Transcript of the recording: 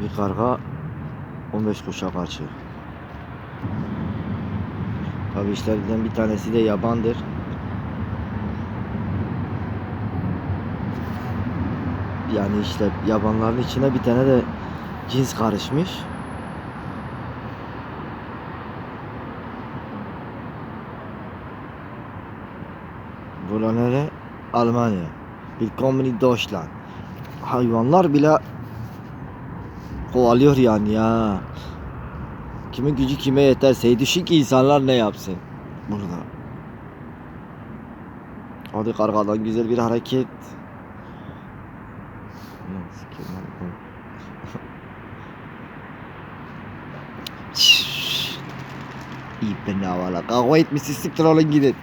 Bir karga 15 kuşa karşı. Tabi işlerden bir tanesi de yabandır. Yani işte yabanların içine bir tane de cins karışmış. Bura nere? Almanya. Willkommen in Deutschland. Hayvanlar bile kovalıyor yani ya. Kimin gücü kime yeterse düşün ki insanlar ne yapsın burada. Hadi kargadan güzel bir hareket. İyi ben havala. Kavga etmişsin siktir olun gidin.